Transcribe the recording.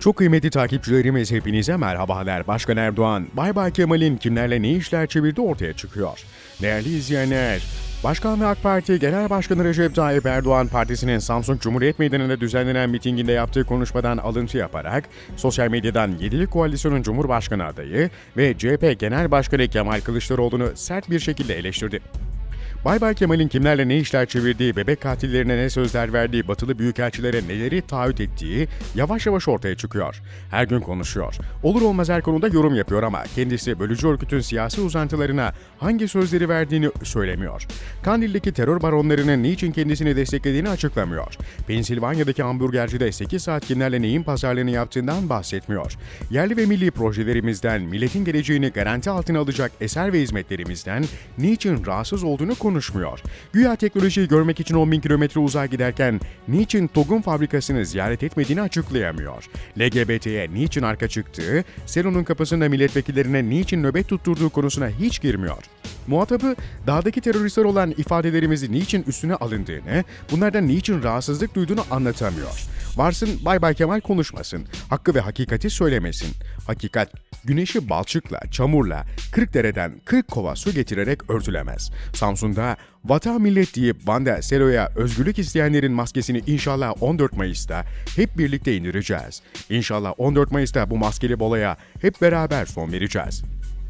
Çok kıymetli takipçilerimiz hepinize merhabalar. Başkan Erdoğan, Bay Bay Kemal'in kimlerle ne işler çevirdiği ortaya çıkıyor. Değerli izleyenler, Başkan ve AK Parti Genel Başkanı Recep Tayyip Erdoğan partisinin Samsun Cumhuriyet Meydanı'nda düzenlenen mitinginde yaptığı konuşmadan alıntı yaparak sosyal medyadan Yedili Koalisyon'un Cumhurbaşkanı adayı ve CHP Genel Başkanı Kemal Kılıçdaroğlu'nu sert bir şekilde eleştirdi. Bay Bay Kemal'in kimlerle ne işler çevirdiği, bebek katillerine ne sözler verdiği, batılı büyükelçilere neleri taahhüt ettiği yavaş yavaş ortaya çıkıyor. Her gün konuşuyor. Olur olmaz her konuda yorum yapıyor ama kendisi bölücü örgütün siyasi uzantılarına hangi sözleri verdiğini söylemiyor. Kandil'deki terör baronlarının niçin kendisini desteklediğini açıklamıyor. Pensilvanya'daki hamburgercide 8 saat kimlerle neyin pazarlığını yaptığından bahsetmiyor. Yerli ve milli projelerimizden, milletin geleceğini garanti altına alacak eser ve hizmetlerimizden niçin rahatsız olduğunu konuşmuyor. Güya teknolojiyi görmek için 10 bin kilometre uzağa giderken niçin TOG'un fabrikasını ziyaret etmediğini açıklayamıyor. LGBT'ye niçin arka çıktığı, Selo'nun kapısında milletvekillerine niçin nöbet tutturduğu konusuna hiç girmiyor. Muhatabı dağdaki teröristler olan ifadelerimizi niçin üstüne alındığını, bunlardan niçin rahatsızlık duyduğunu anlatamıyor. Varsın Bay Bay Kemal konuşmasın, hakkı ve hakikati söylemesin. Hakikat, güneşi balçıkla, çamurla, 40 dereden 40 kova su getirerek örtülemez. Samsun'da vatan millet deyip Vanda Selo'ya özgürlük isteyenlerin maskesini inşallah 14 Mayıs'ta hep birlikte indireceğiz. İnşallah 14 Mayıs'ta bu maskeli bolaya hep beraber son vereceğiz.